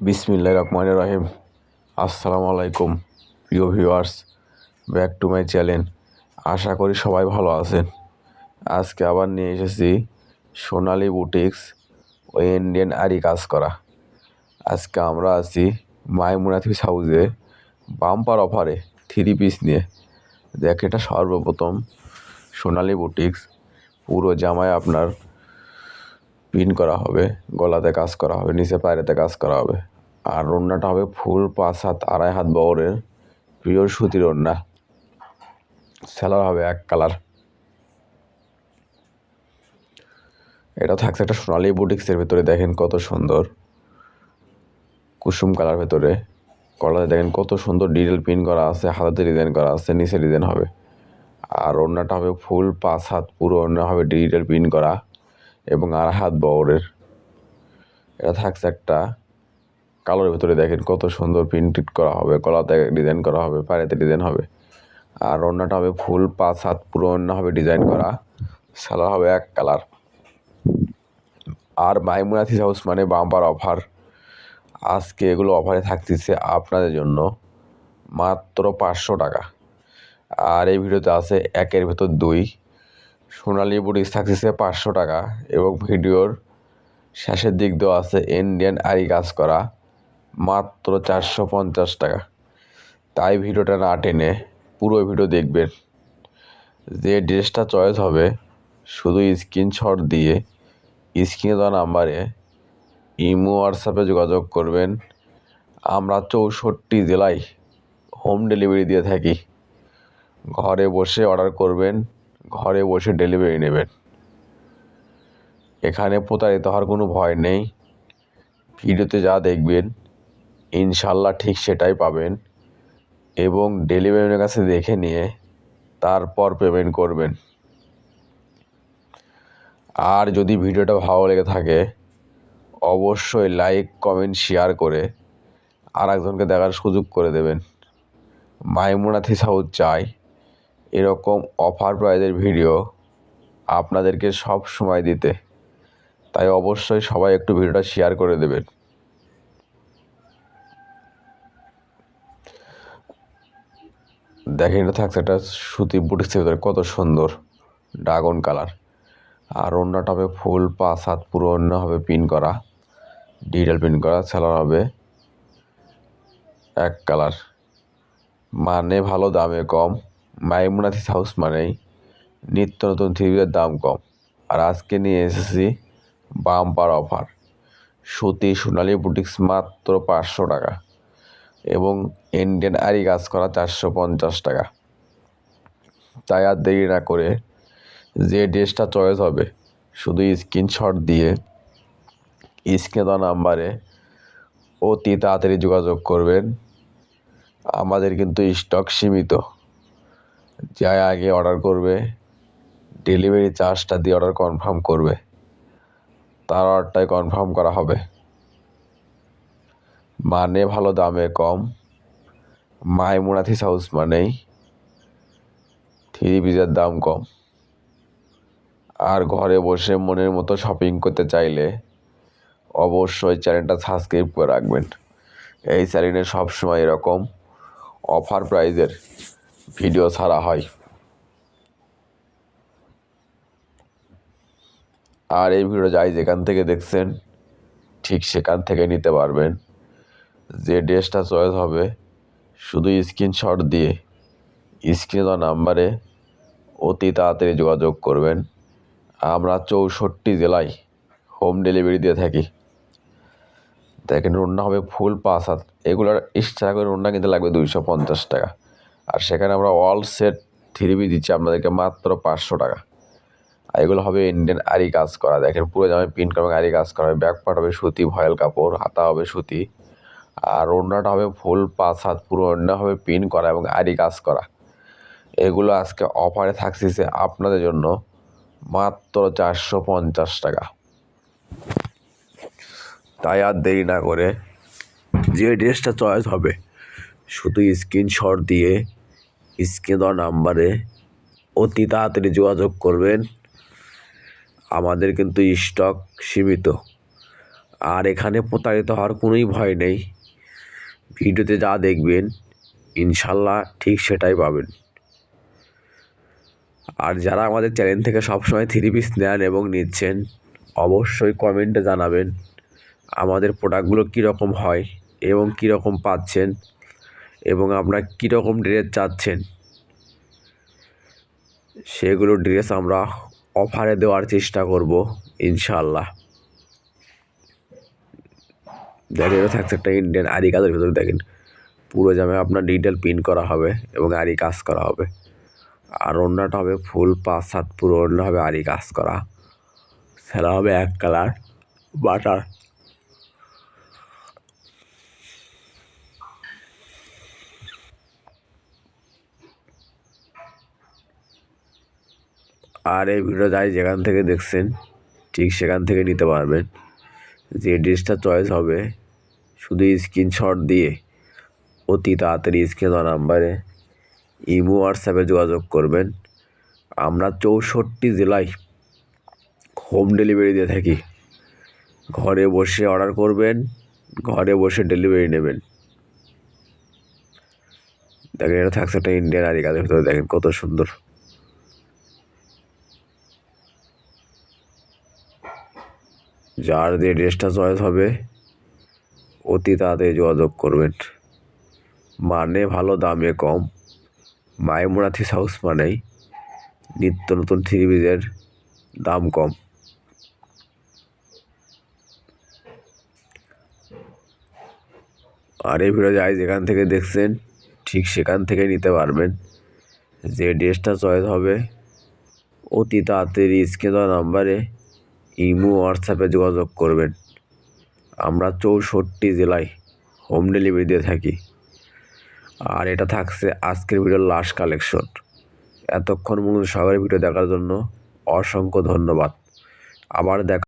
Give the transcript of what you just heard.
বিসমিল্লাহ রহমান রহিম। আসসালামু আলাইকুম, প্রিয় viewers back to my channel আশা করি সবাই ভালো আছেন। আজকে আবার নিয়ে এসেছি সোনালি বুটিক্স ও ইন্ডিয়ান আরি কাজ করা। আজকে আমরা আছি মাইমুনা থ্রিস হাউসে বাম্পার অফারে থ্রি পিস নিয়ে। দেখ, এটা সর্বপ্রথম সোনালি বুটিক্স পুরো জামায় আপনার পিন করা হবে, গলাতে কাজ করা হবে, নিচে পায়রেতে কাজ করা হবে। আর ওড়নাটা হবে ফুল পাঁচ হাত, আড়াই হাত বহরের পিওর সুতির ওড়না সেলার হবে এক কালার এটা থাকছে একটা সোনালি বুটিক্সের ভেতরে, দেখেন কত সুন্দর। কুসুম কালার ভেতরে। গলাতে দেখেন কত সুন্দর ডিটেল পিন করা আছে, হাতাতে ডিজাইন করা আছে, নিচে ডিজাইন হবে। আর ওড়নাটা হবে ফুল পাঁচ হাত, পুরো ওড়না হবে ডিজিটাল পিন করা। এবং আর হাত বহরের। এটা থাকছে একটা কালোর ভিতরে দেখেন কত সুন্দর প্রিন্টেড করা হবে গলাতে ডিজাইন করা হবে পায়েতে ডিজাইন হবে। আর অন্যটা হবে ফুল, পাঁচ হাত পুরো ওড়না হবে ডিজাইন করা। সালোয়ার হবে এক কালার। আর মাইমুনা থিস হাউস মানে বাম্পার অফার। আজকে এগুলো অফারে থাকতেছে আপনাদের জন্য মাত্র পাঁচশো টাকা। আর এই ভিডিওতে আছে একের ভেতর দুই। সোনালি বুটিক্স থাকতেছে পাঁচশো টাকা এবং ভিডিওর শেষের দিক দেওয়া আছে ইন্ডিয়ান আরি কাজ করা মাত্র চারশো পঞ্চাশ টাকা। তাই ভিডিওটা না টেনে পুরো ভিডিও দেখবেন। যে ড্রেসটা চয়েস হবে, শুধু স্ক্রিনশট দিয়ে স্ক্রিনে দেওয়া নাম্বারে ইমো, হোয়াটসঅ্যাপে যোগাযোগ করবেন। আমরা চৌষট্টি জেলায় হোম ডেলিভারি দিয়ে থাকি। ঘরে বসে অর্ডার করবেন। ঘরে বসে ডেলিভারি নেবেন। এখানে প্রতারিত হওয়ার কোনো ভয় নেই। ভিডিওতে যা দেখবেন ইনশাল্লাহ ঠিক সেটাই পাবেন এবং ডেলিভারির কাছে দেখে নিয়ে তারপর পেমেন্ট করবেন। আর যদি ভিডিওটা ভালো লেগে থাকে, অবশ্যই লাইক কমেন্ট শেয়ার করে আর একজনকে দেখার সুযোগ করে দেবেন। মাইমুনা থিসাউদ চাই। এরকম অফার প্রাইজের ভিডিও আপনাদেরকে সব সময় দিতে। তাই অবশ্যই সবাই একটু ভিডিওটা শেয়ার করে দেবেন। দেখেন, এটা থাকছে একটা সুতি বুটিক্সের ভিতরে কত সুন্দর ড্রাগন কালার আর অন্যটা হবে ফুল পাঁচ হাত পুরো অন্য হবে পিন করা। ডিজিটাল পিন করা, সেলার হবে এক কালার মানে ভালো, দামে কম। মাইমুনা থিস হাউস মানেই নিত্য নতুন থ্রিপিসের দাম কম। আর আজকে নিয়ে এসেছি বাম্পার অফার। সুতি সোনালি বুটিক্স মাত্র পাঁচশো টাকা এবং ইন্ডিয়ান আরি কাজ করা চারশো পঞ্চাশ টাকা। তাই আর দেরি না করে যে ড্রেসটা চয়েস হবে, শুধু স্ক্রিনশট দিয়ে স্ক্রিনে দেওয়া নাম্বারে অতি তাড়াতাড়ি যোগাযোগ করবেন। আমাদের কিন্তু স্টক সীমিত। যাই আগে অর্ডার করবে ডেলিভারি চার্জটা দিয়ে অর্ডার কনফার্ম করবে। তার অর্ডারটাই কনফার্ম করা হবে। মানে ভালো দামে কম। মাইমুনাথিস হাউস মানেই থ্রি পিসের দাম কম। আর ঘরে বসে মনের মতো শপিং করতে চাইলে অবশ্যই চ্যানেলটা সাবস্ক্রাইব করে রাখবেন। এই চ্যানেলে সবসময় এরকম অফার প্রাইজের ভিডিও ছাড়া হয়। আর এই ভিডিও যাই যেখান থেকে দেখছেন, ঠিক সেখান থেকে নিতে পারবেন। যে ড্রেসটা চয়েস হবে, শুধু স্ক্রিনশট দিয়ে, স্ক্রিনে দেওয়া নাম্বারে অতি তাড়াতাড়ি যোগাযোগ করবেন। আমরা চৌষট্টি জেলায় হোম ডেলিভারি দিয়ে থাকি। দেখেন রান্না হবে ফুল পাঁচ হাত। এগুলোর এক্সট্রা করে রান্না কিনতে লাগবে দুইশো পঞ্চাশ টাকা। আর সেখানে আমরা অল সেট থ্রি পি দিচ্ছি, আপনাদেরকে মাত্র পাঁচশো টাকা। আর এগুলো হবে ইন্ডিয়ান আরি কাজ করা। দেখেন, পুরো জামায় প্রিন্ট করা আরি কাজ করা হবে। ব্যাক পার্ট হবে সুতি, ভয়েল কাপড়, হাতা হবে সুতি। আর ওড়নাটা হবে ফুল পাঁচ হাত, পুরো ওড়না হবে পিন করা এবং আরি কাজ করা। এগুলো আজকে অফারে থাকছে আপনাদের জন্য মাত্র চারশো পঞ্চাশ টাকা। তাই আর দেরি না করে যে ড্রেসটা চয়েস হবে শুধু স্ক্রিনশট দিয়ে স্ক্রিন দেওয়া নাম্বারে অতি তাড়াতাড়ি যোগাযোগ করবেন। আমাদের কিন্তু স্টক সীমিত। আর এখানে প্রতারিত হওয়ার কোনোই ভয় নেই। ভিডিওতে যা দেখবেন, ইনশাল্লাহ ঠিক সেটাই পাবেন। আর যারা আমাদের চ্যানেল থেকে সবসময় থ্রি পিস নেন এবং নিচ্ছেন, অবশ্যই কমেন্টে জানাবেন, আমাদের প্রোডাক্টগুলো কীরকম হয় এবং কীরকম পাচ্ছেন। এবং আপনারা কীরকম ড্রেস চাচ্ছেন? সেগুলো ড্রেস আমরা অফারে দেওয়ার চেষ্টা করব ইনশাল্লাহ দেখেন, এটা থাকছে একটা ইন্ডিয়ান আরি কাজের ভিতরে, দেখেন। পুরো জামে আপনার ডিটেল প্রিন্ট করা হবে এবং আরি কাজ করা হবে। আর অন্যটা হবে ফুল পাঁচ সাত পুরো অন্য হবে আরি কাজ করা। সেটা হবে এক কালার বাটার আর এই ভিডিও যাই যেখান থেকে দেখছেন, ঠিক সেখান থেকে নিতে পারবেন। যে ড্রেসটা চয়েস হবে, শুধু স্ক্রিনশট দিয়ে অতি তাড়াতাড়ি স্ক্রিন নাম্বারে ইমো হোয়াটসঅ্যাপে যোগাযোগ করবেন। আমরা চৌষট্টি জেলায় হোম ডেলিভারি দিয়ে থাকি। ঘরে বসে অর্ডার করবেন, ঘরে বসে ডেলিভারি নেবেন। দেখেন, এটা থাকছে একটা ইন্ডিয়ান আরি কাজের ভিতরে, দেখেন কত সুন্দর। যার যে ড্রেসটা চয়েস হবে, অতি তাড়াতাড়ি যোগাযোগ করবেন। মানে ভালো, দামে কম। মাইমুনা থিস হাউস মানেই নিত্য নতুন থ্রি পিসের দাম কম। আর এই ভিডিও যাই যেখান থেকে দেখছেন, ঠিক সেখান থেকে নিতে পারবেন। যে ড্রেসটা চয়েস হবে, অতি তাড়াতাড়ি স্ক্রিন নাম্বারে ইমো, হোয়াটসঅ্যাপে যোগাযোগ করবেন। আমরা চৌষট্টি জেলায় হোম ডেলিভারি দিয়ে থাকি। আর এটা থাকছে আজকের ভিডিওর লাস্ট কালেকশন এতক্ষণ মূলত সবাই ভিডিও দেখার জন্য অসংখ্য ধন্যবাদ। আবার দেখা